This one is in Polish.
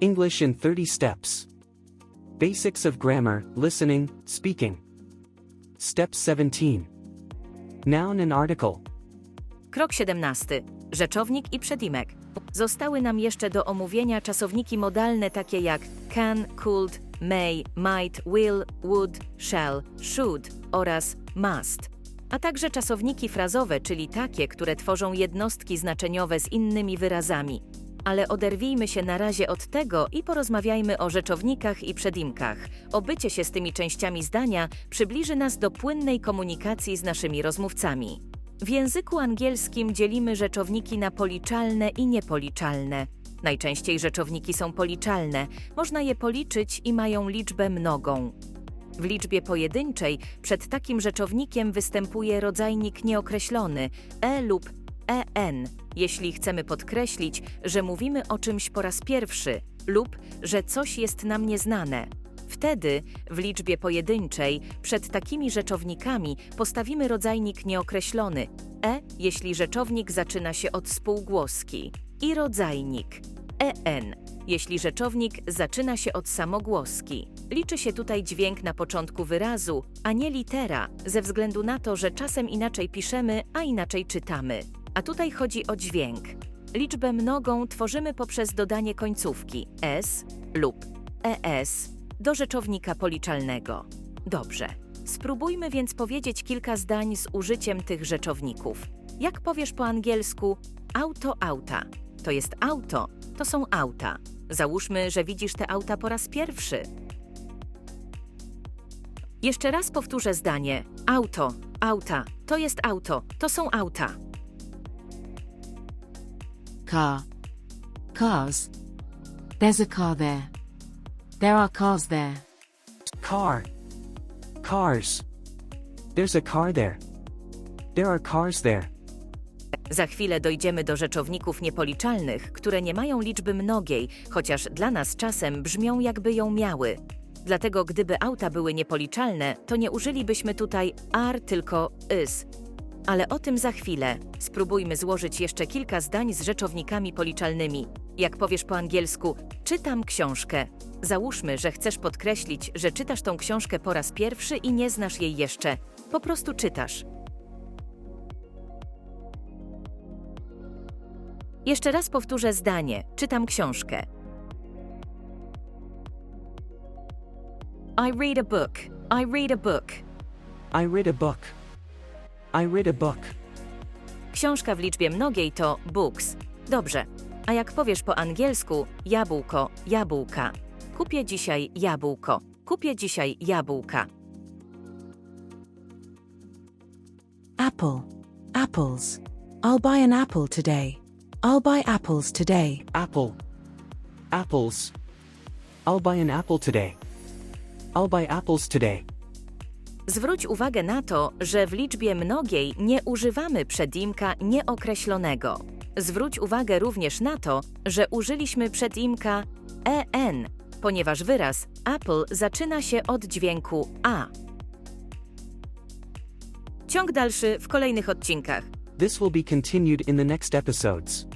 English in 30 steps. Basics of grammar, listening, speaking. Step 17. Noun and article. Krok 17. Rzeczownik i przedimek. Zostały nam jeszcze do omówienia czasowniki modalne takie jak can, could, may, might, will, would, shall, should oraz must. A także czasowniki frazowe, czyli takie, które tworzą jednostki znaczeniowe z innymi wyrazami. Ale oderwijmy się na razie od tego i porozmawiajmy o rzeczownikach i przedimkach. Obycie się z tymi częściami zdania przybliży nas do płynnej komunikacji z naszymi rozmówcami. W języku angielskim dzielimy rzeczowniki na policzalne i niepoliczalne. Najczęściej rzeczowniki są policzalne, można je policzyć i mają liczbę mnogą. W liczbie pojedynczej przed takim rzeczownikiem występuje rodzajnik nieokreślony e lub en, jeśli chcemy podkreślić, że mówimy o czymś po raz pierwszy lub że coś jest nam nieznane. Wtedy w liczbie pojedynczej przed takimi rzeczownikami postawimy rodzajnik nieokreślony e, jeśli rzeczownik zaczyna się od spółgłoski i rodzajnik en, jeśli rzeczownik zaczyna się od samogłoski. Liczy się tutaj dźwięk na początku wyrazu, a nie litera, ze względu na to, że czasem inaczej piszemy, a inaczej czytamy. A tutaj chodzi o dźwięk. Liczbę mnogą tworzymy poprzez dodanie końcówki s lub es do rzeczownika policzalnego. Dobrze. Spróbujmy więc powiedzieć kilka zdań z użyciem tych rzeczowników. Jak powiesz po angielsku auto auta? To jest auto, to są auta. Załóżmy, że widzisz te auta po raz pierwszy. Jeszcze raz powtórzę zdanie. Auto, auta, to jest auto, to są auta. Car, cars. There's a car there. There are cars there. Car. Cars. There's a car there. There are cars there. Za chwilę dojdziemy do rzeczowników niepoliczalnych, które nie mają liczby mnogiej, chociaż dla nas czasem brzmią jakby ją miały. Dlatego gdyby auta były niepoliczalne, to nie użylibyśmy tutaj are, tylko is. Ale o tym za chwilę. Spróbujmy złożyć jeszcze kilka zdań z rzeczownikami policzalnymi. Jak powiesz po angielsku, czytam książkę. Załóżmy, że chcesz podkreślić, że czytasz tą książkę po raz pierwszy i nie znasz jej jeszcze. Po prostu czytasz. Jeszcze raz powtórzę zdanie. Czytam książkę. I read a book. I read a book. I read a book. I read a book. Książka w liczbie mnogiej to books. Dobrze. A jak powiesz po angielsku jabłko, jabłka. Kupię dzisiaj jabłko. Kupię dzisiaj jabłka. Apple, apples. I'll buy an apple today. I'll buy apples today. Apple. Apples. I'll buy an apple today. I'll buy apples today. Zwróć uwagę na to, że w liczbie mnogiej nie używamy przedimka nieokreślonego. Zwróć uwagę również na to, że użyliśmy przedimka en, ponieważ wyraz apple zaczyna się od dźwięku a. Ciąg dalszy w kolejnych odcinkach. This will be continued in the next episodes.